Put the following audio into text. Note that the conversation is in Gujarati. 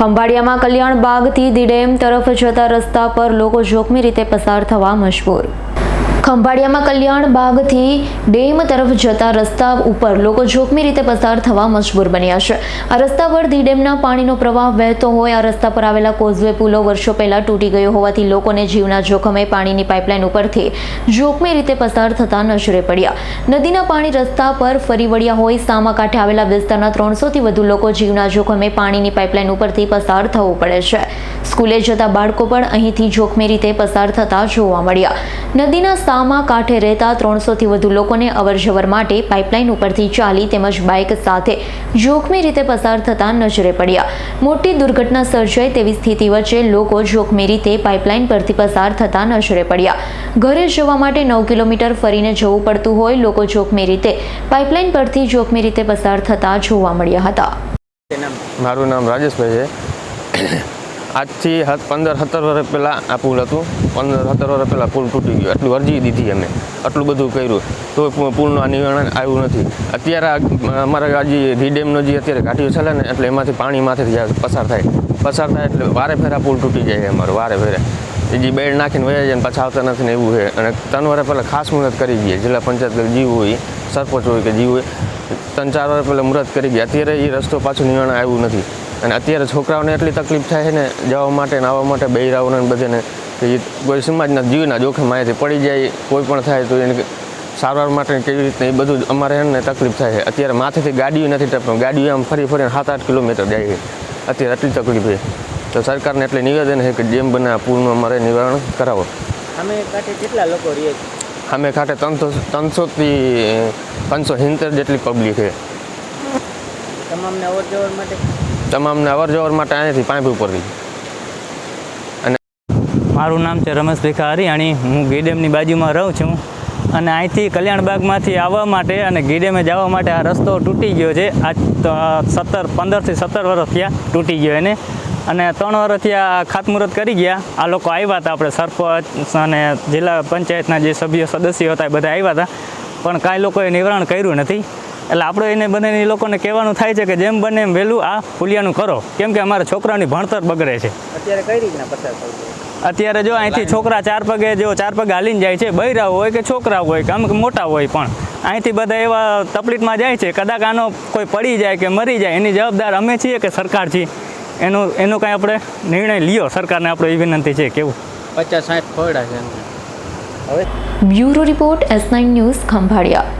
ખંભાળિયામાં કલ્યાણ બાગથી દિડેમ તરફ જતા રસ્તા પર લોકો જોખમી રીતે પસાર થવા મજબૂર. ખંભાળિયામાં કલ્યાણ બાગથી ડેમ તરફ જતા રસ્તા ઉપર લોકો જોખમી રીતે પસાર થવા મજબૂર બન્યા છે. આ રસ્તા પર ધી ડેમના પાણીનો પ્રવાહ વહેતો હોય, આ રસ્તા પર આવેલા કોઝવે પુલો વર્ષો પહેલાં તૂટી ગયો હોવાથી લોકોને જીવના જોખમે પાણીની પાઇપલાઇન ઉપરથી જોખમી રીતે પસાર થતા નજરે પડ્યા. નદીના પાણી રસ્તા પર ફરી વળ્યા હોય, સામા કાંઠે આવેલા વિસ્તારના ત્રણસોથી વધુ લોકો જીવના જોખમે પાણીની પાઇપલાઇન ઉપરથી પસાર થવું પડે છે. સ્કૂલે જતા બાળકો પણ અહીંથી જોખમી રીતે પસાર થતા જોવા મળ્યા. નદીના સામા કાંઠે રહેતા ત્રણસોથી વધુ લોકોને અવરજવર માટે પાઇપલાઇન ઉપરથી ચાલી તેમજ બાઇક સાથે જોખમી રીતે પસાર થતા નજરે પડ્યા. મોટી દુર્ઘટના સર્જાય તેવી સ્થિતિ વચ્ચે લોકો જોખમી રીતે પાઇપલાઇન પરથી પસાર થતા નજરે પડ્યા. ઘરે જવા માટે નવ કિલોમીટર ફરીને જવું પડતું હોય, લોકો જોખમી રીતે પાઇપલાઇન પરથી જોખમી રીતે પસાર થતા જોવા મળ્યા હતા. મારું નામ રાજેશભાઈ છે. આજથી પંદર સત્તર વર્ષ પહેલાં આ પુલ હતું. પંદર સત્તર વર્ષ પહેલાં પુલ તૂટી ગયો. એટલું અરજી દીધી અમે આટલું બધું કર્યું. તો પુલનું આ નિવારણ આવ્યું નથી. અત્યારે અમારા આજે રીડેમનો જે અત્યારે ઘાટીઓ ચાલે ને, એટલે એમાંથી પાણી માથેથી જાય પસાર થાય. પસાર થાય એટલે વારે ફેરા પુલ તૂટી જાય અમારો, વારે ફેરે. જે બેડ નાખીને વયા જાય ને પાછા આવતા નથી ને એવું છે. અને ત્રણ વર્ષ પહેલાં ખાસ મુહૂર્ત કરી ગઈ જિલ્લા પંચાયત જીવ હોય, સરપંચ હોય કે જીવ હોય, ત્રણ ચાર વર્ષ પહેલાં મુહૂર્ત કરી ગયા અત્યારે એ રસ્તો પાછું નિવારણ આવ્યું નથી. અને અત્યારે છોકરાઓને એટલી તકલીફ થાય છે ને જવા માટે ને આવવા માટે બહેરાઓને ને બધાને કે કોઈ સમાજના જીવના જોખમ અહીંયાથી પડી જાય કોઈ પણ થાય તો એને સારવાર માટે કેવી રીતે એ બધું અમારે એને તકલીફ થાય છે. અત્યારે માથેથી ગાડીઓ નથી ટપતું ગાડીઓ આમ ફરી ફરીને સાત આઠ કિલોમીટર જાય છે. અત્યારે એટલી તકલીફ છે. તો સરકારને એટલે નિવેદન છે કે જેમ બને પૂરનું અમારે નિવારણ કરાવો. અમે કાંઠે કેટલા લોકો રહીએ અમે ખાતે ત્રણસો ત્રણસોથી પાંચસો સિત્તેર જેટલી પબ્લિક છે. તમામને અવર જવર માટે તમામને અવર જવર માટે અહીંયાથી પાંચ ઉપરથી મારું નામ છે રમેશ રમેશભાઈ હરિયાણી હું ગીડેમની બાજુમાં રહું છું. અને અહીંથી કલ્યાણબાગમાંથી આવવા માટે અને ગીડેમે જવા માટે આ રસ્તો તૂટી ગયો છે. તો, સત્તર, પંદરથી સત્તર વર્ષ થયા તૂટી ગયો એને. અને ત્રણ વર્ષથી આ ખાતમુહૂર્ત કરી ગયા. આ લોકો આવ્યા હતા આપણે સરપંચ અને જિલ્લા પંચાયતના જે સભ્યો, સદસ્યો હતા એ બધા આવ્યા હતા. પણ કાંઈ લોકોએ નિવારણ કર્યું નથી. એટલે આપણે એને બને એ લોકોને કહેવાનું થાય છે કે જેમ બને એમ વહેલું આ ફુલિયાનું કરો. કેમ કે અમારા છોકરાની ભણતર બગડે છે. અત્યારે કઈ રીતના પસાર અત્યારે જો અહીંથી છોકરા ચાર પગે જો ચાર પગે હાલીને જાય છે બૈરા હોય કે છોકરા હોય કે અમુક મોટા હોય પણ અહીંથી બધા એવા તકલીફમાં જાય છે કદાચ આનો કોઈ પડી જાય કે મરી જાય એની જવાબદાર અમે છીએ કે સરકાર છીએ એનું એનો કાંઈ આપણે નિર્ણય લ્યો સરકારને આપણે એ વિનંતી છે કેવું? પચાસ સાઠ ખોરડા છે હવે? Bureau report S nine news Khambhaliya.